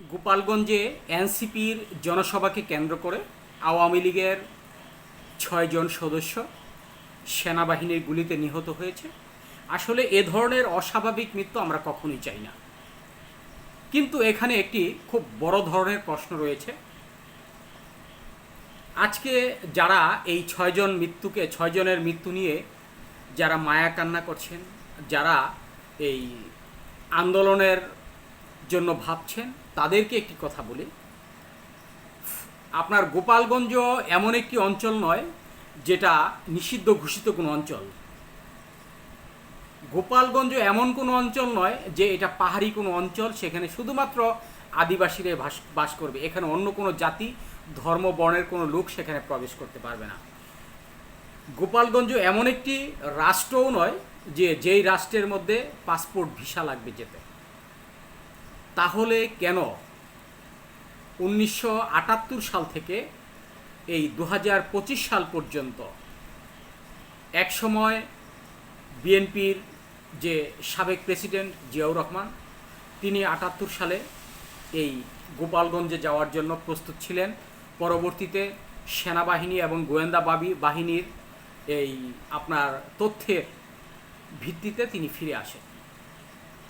গোপালগঞ্জে এনসিপির জনসভাকে কেন্দ্র করে আওয়ামী লীগের ছয়জন সদস্য সেনাবাহিনীর গুলিতে নিহত হয়েছে। আসলে এ ধরনের অস্বাভাবিক মৃত্যু আমরা কখনোই চাই না। কিন্তু এখানে একটি খুব বড় ধরনের প্রশ্ন রয়েছে। আজকে যারা এই ছয়জন মৃত্যুকে, ছয়জনের মৃত্যু নিয়ে যারা মায়া কান্না করছেন, যারা এই আন্দোলনের জন্য ভাবছেন তাদেরকে একটি কথা বলি। আপনার গোপালগঞ্জ এমন একটি অঞ্চল নয়, যেটা নিষিদ্ধ ঘোষিত কোনো অঞ্চল। গোপালগঞ্জ এমন কোনো অঞ্চল নয়, যে এটা পাহাড়ি কোনো অঞ্চল, সেখানে শুধুমাত্র আদিবাসীরা বাস বাস করবে। এখানে অন্য কোনো জাতি, ধর্ম, বর্ণের কোনো লোক সেখানে প্রবেশ করতে পারবে না। গোপালগঞ্জ এমন একটি রাষ্ট্রও নয়, যে যেই রাষ্ট্রের মধ্যে পাসপোর্ট ভিসা লাগবে যেতে। তাহলে কেন? উনিশশো আটাত্তর সাল থেকে এই দু হাজার পঁচিশ সাল পর্যন্ত একসময় বিএনপির যে সাবেক প্রেসিডেন্ট জিয়াউর রহমান, তিনি আটাত্তর সালে এই গোপালগঞ্জে যাওয়ার জন্য প্রস্তুত ছিলেন। পরবর্তীতে সেনাবাহিনী এবং গোয়েন্দা বাবি বাহিনীর এই আপনার তথ্যের ভিত্তিতে তিনি ফিরে আসেন।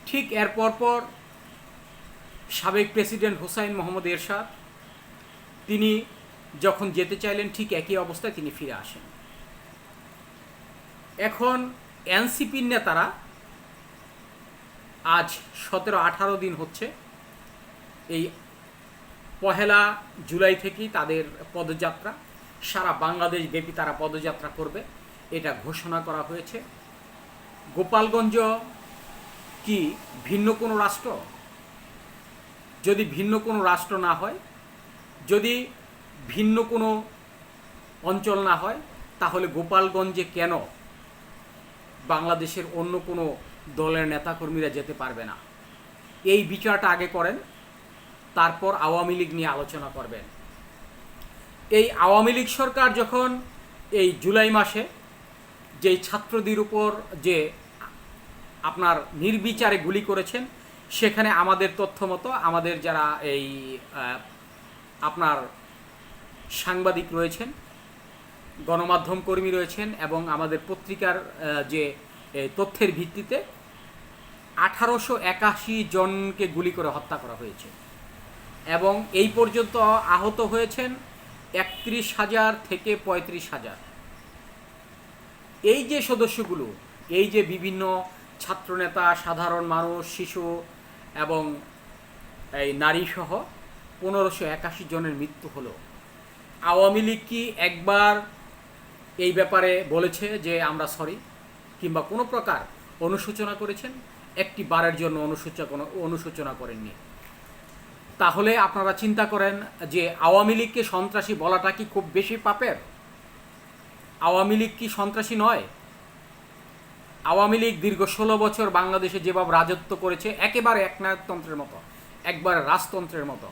ঠিক এর পরপর সাবেক প্রেসিডেন্ট হুসাইন মোহাম্মদ এরশাদ, তিনি যখন যেতে চাইলেন, ঠিক একই অবস্থায় তিনি ফিরে আসেন। এখন এনসিপির নেতারা আজ সতেরো আঠারো দিন হচ্ছে, এই পহেলা জুলাই থেকেই তাদের পদযাত্রা, সারা বাংলাদেশ ব্যাপী তারা পদযাত্রা করবে, এটা ঘোষণা করা হয়েছে। গোপালগঞ্জ কি ভিন্ন কোনো রাষ্ট্র? যদি ভিন্ন কোনো রাষ্ট্র না হয়, যদি ভিন্ন কোনো অঞ্চল না হয়, তাহলে গোপালগঞ্জে কেন বাংলাদেশের অন্য কোনো দলের নেতাকর্মীরা যেতে পারবে না? এই বিচারটা আগে করেন, তারপর আওয়ামী লীগ নিয়ে আলোচনা করবেন। এই আওয়ামী লীগ সরকার যখন এই জুলাই মাসে যেই ছাত্রদের উপর যে আপনার নির্বিচারে গুলি করেছেন সেখানে আমাদের তথ্য মতো আমাদের যারা এই আপনার সাংবাদিক রয়েছেন, গণমাধ্যম কর্মী রয়েছেন এবং আমাদের পত্রিকার যে তথ্যের ভিত্তিতে আঠারোশো একাশি জনকে গুলি করে হত্যা করা হয়েছে। এবং এই পর্যন্ত আহত হয়েছেন একত্রিশ হাজার থেকে পঁয়ত্রিশ হাজার। এই যে সদস্যগুলো, এই যে বিভিন্ন ছাত্রনেতা, সাধারণ মানুষ, শিশু এবং এই নারী সহ পনেরোশো একাশি জনের মৃত্যু হলো। আওয়ামী লীগ কি একবার এই ব্যাপারে বলেছে যে আমরা সরি কিংবা কোনো প্রকার অনুশোচনা করেছেন? একটি বারের জন্য অনুসূচনা কোনো অনুশোচনা করেননি। তাহলে আপনারা চিন্তা করেন যে আওয়ামী লীগকে সন্ত্রাসী বলাটা কি খুব বেশি পাপের? আওয়ামী লীগ কি সন্ত্রাসী নয়? আওয়ামী লীগ দীর্ঘ ষোলো বছর বাংলাদেশে যেভাবে রাজত্ব করেছে, একেবারে একনায়কতন্ত্রের মতো, একবার রাজতন্ত্রের মতো।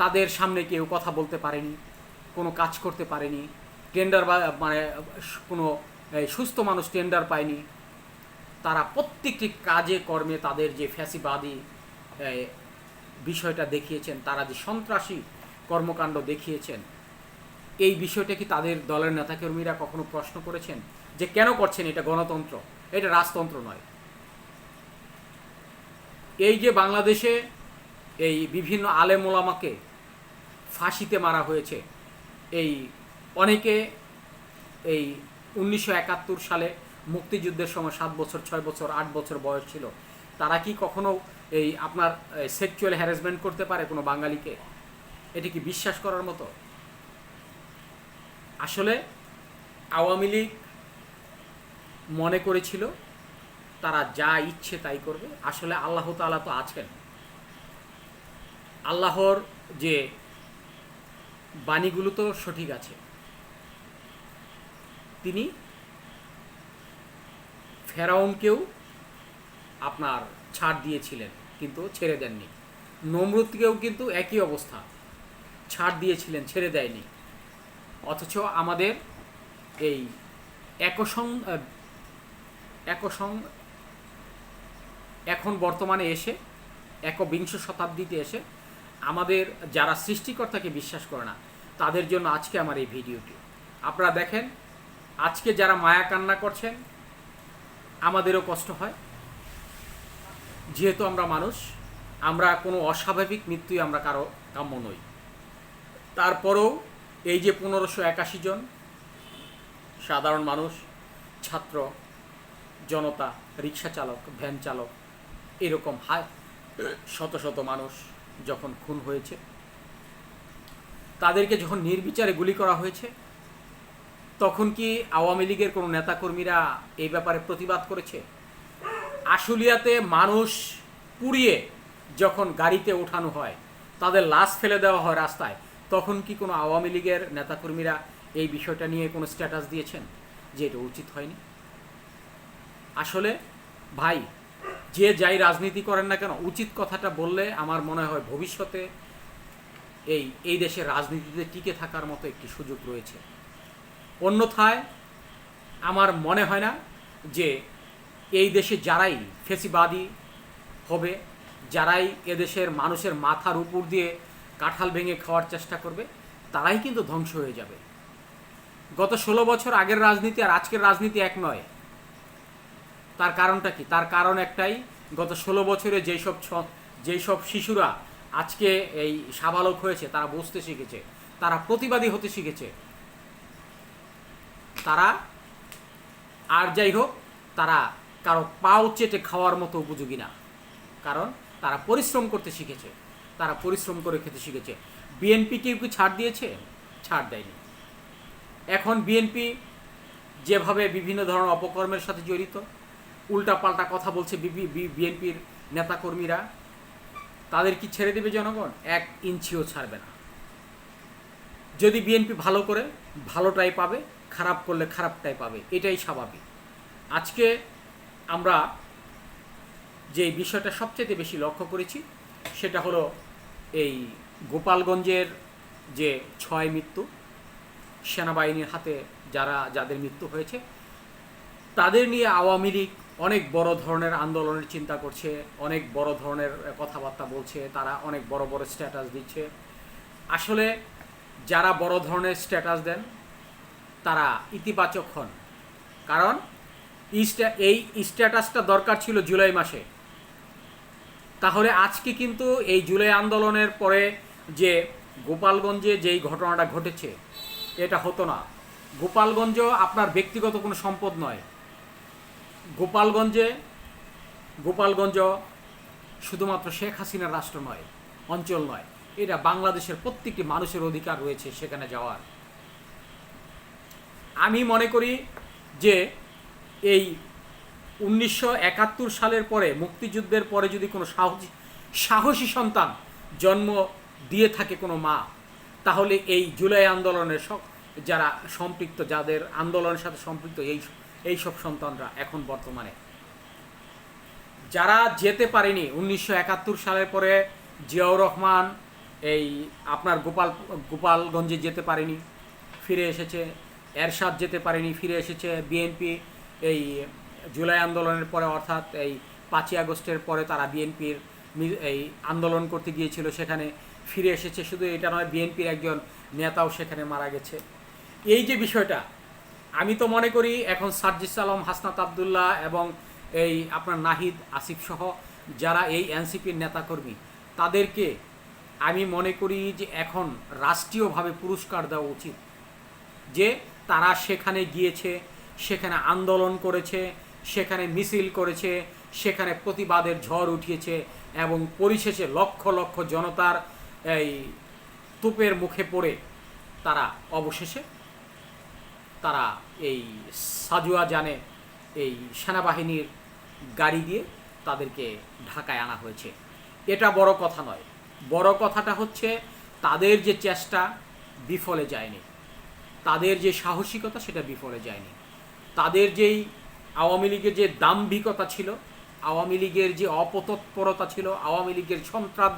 তাদের সামনে কেউ কথা বলতে পারেনি, কোনো কাজ করতে পারেনি টেন্ডার বা মানে কোনো সুস্থ মানুষ টেন্ডার পায়নি। তারা প্রত্যেকটি কাজে, কর্মে তাদের যে ফ্যাসিবাদী বিষয়টা দেখিয়েছেন, তারা যে সন্ত্রাসী কর্মকাণ্ড দেখিয়েছেন, এই বিষয়টা কি তাদের দলের নেতাকর্মীরা কখনো প্রশ্ন করেছেন? যে কেন করছেন এটা গণতন্ত্র? এটা রাজতন্ত্র নয়। এই যে বাংলাদেশে এই বিভিন্ন আলেম ওলামাকে ফাঁসিতে মারা হয়েছে, এই অনেকে এই উনিশশো একাত্তর সালে মুক্তিযুদ্ধের সময় সাত বছর, ছয় বছর, আট বছর বয়স ছিল, তারা কি কখনো এই আপনার সেক্সুয়াল হ্যারাসমেন্ট করতে পারে কোনো বাঙালিকে? এটি কি বিশ্বাস করার মতো? আসলে আওয়ামী লীগ মনে করেছিল, তারা যা ইচ্ছে তাই করবে। আসলে আল্লাহ তাআলা তো আছেন। আল্লাহর যে বাণীগুলো তো সঠিক আছে। তিনি ফেরাউনকেও আপনার ছাড় দিয়েছিলেন, কিন্তু ছেড়ে দেননি। নমরুদকেও কিন্তু একই অবস্থা। ছাড় দিয়েছিলেন, ছেড়ে দেয়নি। অথচ আমাদের এই একসং আহ, একসং এখন বর্তমানে এসে একবিংশ শতাব্দীতে এসে আমাদের যারা সৃষ্টিকর্তাকে বিশ্বাস করে না তাদের জন্য আজকে আমার এই ভিডিওটি। আপনারা দেখেন আজকে যারা মায়া কান্না করছেন আমাদেরও কষ্ট হয়। যেহেতু আমরা মানুষ আমরা কোনো অস্বাভাবিক মৃত্যুই আমরা কারও কাম্য নই। তারপরেও এই যে পনেরোশো একাশি জন সাধারণ মানুষ ছাত্র জনতা, রিক্সা চালক, ভ্যান চালক, এরকম হায়, শত শত মানুষ যখন খুন হয়েছে। তাদেরকে যখন নির্বিচারে গুলি করা হয়েছে, তখন কি আওয়ামী লীগের কোনো নেতাকর্মীরা এই ব্যাপারে প্রতিবাদ করেছে? আশুলিয়াতে মানুষ পুড়িয়ে যখন গাড়িতে ওঠানো হয়, তাদের লাশ ফেলে দেওয়া হয় রাস্তায়, তখন কি কোনো আওয়ামী লীগের নেতাকর্মীরা এই বিষয়টা নিয়ে কোনো স্ট্যাটাস দিয়েছেন যে এটা উচিত হয়নি? আসলে, ভাই, যে যাই রাজনীতি করেন না কেন, উচিত কথাটা বললে আমার মনে হয় ভবিষ্যতে এই এই দেশের রাজনীতিতে টিকে থাকার মতো একটি সুযোগ রয়েছে। অন্যথায় আমার মনে হয় না যে এই দেশে যারাই ফেসিবাদী হবে, যারাই এদেশের মানুষের মাথার উপর দিয়ে কাঁঠাল ভেঙে খাওয়ার চেষ্টা করবে, তারাই কিন্তু ধ্বংস হয়ে যাবে। গত ষোলো বছর আগের রাজনীতি আর আজকের রাজনীতি এক নয়। তার কারণটা কি? তার কারণ একটাই, গত ষোলো বছরে যেই সব যেই সব শিশুরা আজকে এই সাবালক হয়েছে, তারা বুঝতে শিখেছে, তারা প্রতিবাদী হতে শিখেছে, তারা আর যাই হোক, তারা কারও পাও চেটে খাওয়ার মতো উপযোগী না। কারণ তারা পরিশ্রম করতে শিখেছে, তারা পরিশ্রম করে খেতে শিখেছে। বিএনপি কেউ কি ছাড় দিয়েছে? ছাড় দেয়নি। এখন বিএনপি যেভাবে বিভিন্ন ধরনের অপকর্মের সাথে জড়িত উল্টাপাল্টা কথা বলছে বিএনপির নেতাকর্মীরা। তাদের কি ছেড়ে দেবে জনগণ? এক ইঞ্চিও ছাড়বে না। যদি বিএনপি ভালো করে, ভালোটাই পাবে, খারাপ করলে খারাপটাই পাবে, এটাই স্বাভাবিক। আজকে আমরা যে বিষয়টা সবচেয়ে বেশি লক্ষ্য করেছি, সেটা হলো এই গোপালগঞ্জের যে ছয় মৃত্যু, সেনাবাহিনীর হাতে যারা, যাদের মৃত্যু হয়েছে, তাদের নিয়ে আওয়ামী লীগ অনেক বড় ধরনের আন্দোলনের চিন্তা করছে, অনেক বড় ধরনের কথাবার্তা বলছে, তারা অনেক বড় বড় স্ট্যাটাস দিচ্ছে। আসলে যারা বড় ধরনের স্ট্যাটাস দেন, তারা ইতিবাচক হন। কারণ এই স্ট্যাটাসটা দরকার ছিল জুলাই মাসে। তাহলে আজকে কিন্তু এই জুলাই আন্দোলনের পরে যে গোপালগঞ্জে যেই ঘটনাটা ঘটেছে, এটা হতো না। গোপালগঞ্জ আপনার ব্যক্তিগত কোনো সম্পদ নয়। গোপালগঞ্জে, গোপালগঞ্জ শুধুমাত্র শেখ হাসিনার রাষ্ট্র নয়, অঞ্চল নয়, এটা বাংলাদেশের প্রত্যেকটি মানুষের অধিকার রয়েছে সেখানে যাওয়ার। আমি মনে করি যে এই উনিশশো একাত্তর সালের পরে, মুক্তিযুদ্ধের পরে যদি কোনো সাহসী সাহসী সন্তান জন্ম দিয়ে থাকে কোনো মা, তাহলে এই জুলাই আন্দোলনের যারা সম্পৃক্ত, যাদের আন্দোলনের সাথে সম্পৃক্ত এই এই সব সন্তানরা এখন বর্তমানে। যারা যেতে পারেনি উনিশশো একাত্তর সালের পরে জিয়াউর রহমান এই আপনার গোপাল, গোপালগঞ্জে যেতে পারেনি, ফিরে এসেছে, এরশাদ যেতে পারেনি, ফিরে এসেছে, বিএনপি এই জুলাই আন্দোলনের পরে অর্থাৎ এই পাঁচই আগস্টের পরে তারা বিএনপির এই আন্দোলন করতে গিয়েছিল, সেখানে ফিরে এসেছে। শুধু এটা নয়, বিএনপির একজন নেতাও সেখানে মারা গেছে। এই যে বিষয়টা আমি তো মনে করি এখন সার্জিস আলম, হাসনাত আবদুল্লাহ এবং এই আপনার নাহিদ আসিফ সহ যারা এই এনসিপির নেতাকর্মী, তাদেরকে আমি মনে করি যে এখন রাষ্ট্রীয়ভাবে পুরস্কার দেওয়া উচিত যে তারা সেখানে গিয়েছে, সেখানে আন্দোলন করেছে, সেখানে মিছিল করেছে, সেখানে প্রতিবাদের ঝড় উঠিয়েছে এবং পরিশেষে লক্ষ লক্ষ জনতার এই তুপের মুখে পড়ে তারা অবশেষে তারা এই সাজুয়া জানে এই সেনাবাহিনীর গাড়ি দিয়ে তাদেরকে ঢাকায় আনা হয়েছে। এটা বড় কথা নয়। বড় কথাটা হচ্ছে তাদের যে চেষ্টা বিফলে যায়নি। তাদের যে সাহসিকতা সেটা বিফলে যায়নি। তাদের যেই আওয়ামী লীগের যে দাম্ভিকতা ছিল, আওয়ামী লীগের যে অপতৎপরতা ছিল, আওয়ামী লীগের সন্ত্রাস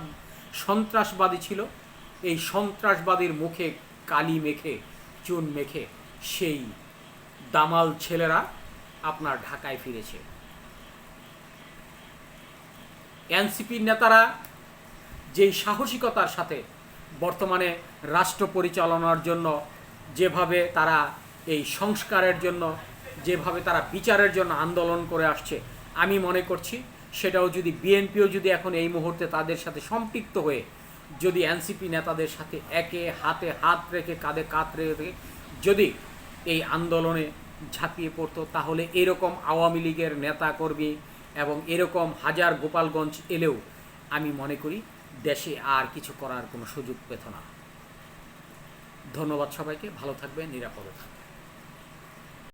সন্ত্রাসবাদী ছিল, এই সন্ত্রাসবাদীর মুখে কালি মেখে, চুন মেখে সেই দামাল ছেলেরা আপনার ঢাকায় ফিরেছে। এনসিপির নেতারা যেই সাহসিকতার সাথে বর্তমানে রাষ্ট্র পরিচালনার জন্য যেভাবে তারা এই সংস্কারের জন্য, যেভাবে তারা বিচারের জন্য আন্দোলন করে আসছে, আমি মনে করছি সেটাও যদি বিএনপিও যদি এখন এই মুহূর্তে তাদের সাথে সম্পৃক্ত হয়ে, যদি এনসিপি নেতাদের সাথে একে হাতে হাত রেখে কাঁধে কাঁধ রেখে যদি এই আন্দোলনে ঝাঁপিয়ে পড়তো, তাহলে এরকম আওয়ামী লীগের নেতা কর্মী এবং এরকম হাজার গোপালগঞ্জ এলেও আমি মনে করি দেশে আর কিছু করার কোনো সুযোগ পেত না। ধন্যবাদ সবাইকে, ভালো থাকবে নিরাপদে থাকবেন।